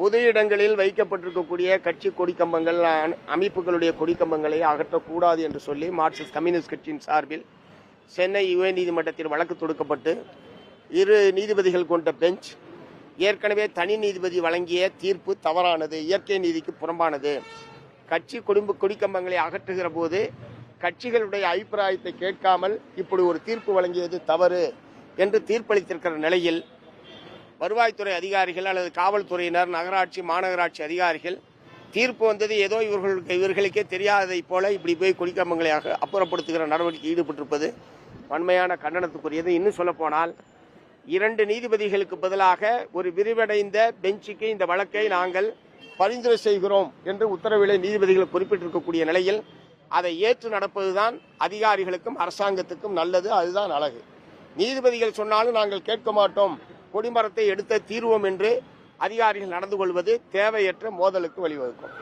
பொது இடங்களில் வைக்கப்பட்டிருக்கக்கூடிய கட்சி கொடிக்கம்பங்கள் அமைப்புகளுடைய கொடிக்கம்பங்களை அகற்றக்கூடாது என்று சொல்லி மார்க்சிஸ்ட் கம்யூனிஸ்ட் கட்சியின் சார்பில் சென்னை உயர் நீதிமன்றத்தில் வழக்கு தொடுக்கப்பட்டு இரு நீதிபதிகள் கொண்ட பெஞ்ச் ஏற்கனவே தனி நீதிபதி வழங்கிய தீர்ப்பு தவறானது இயற்கை நீதிக்கு புறம்பானது. கட்சி குடும்ப கொடிக்கம்பங்களை அகற்றுகிற போது கட்சிகளுடைய அபிப்பிராயத்தை கேட்காமல் இப்படி ஒரு தீர்ப்பு வழங்கியது தவறு என்று தீர்ப்பளித்திருக்கிற நிலையில் வருவாய்த்துறை அதிகாரிகள் அல்லது காவல்துறையினர் நகராட்சி மாநகராட்சி அதிகாரிகள் தீர்ப்பு வந்தது ஏதோ இவர்களுக்கு இவர்களுக்கே தெரியாததை போல இப்படி போய் குடிக்கம்பங்களையாக அப்புறப்படுத்துகிற நடவடிக்கை ஈடுபட்டிருப்பது வன்மையான கண்டனத்துக்குரியது. இன்னும் சொல்லப்போனால் இரண்டு நீதிபதிகளுக்கு பதிலாக ஒரு விரிவடைந்த பெஞ்சுக்கு இந்த வழக்கை நாங்கள் பரிந்துரை செய்கிறோம் என்று உத்தரவிலே நீதிபதிகள் குறிப்பிட்டிருக்கக்கூடிய நிலையில் அதை ஏற்று நடப்பதுதான் அதிகாரிகளுக்கும் அரசாங்கத்துக்கும் நல்லது. அதுதான் அழகு. நீதிபதிகள் சொன்னாலும் நாங்கள் கேட்க மாட்டோம். கொடிமரத்தை எடுத்த தீர்வோம் என்று அதிகாரிகள் நடந்து கொள்வது தேவையற்ற மோதலுக்கு வழிவகுக்கும்.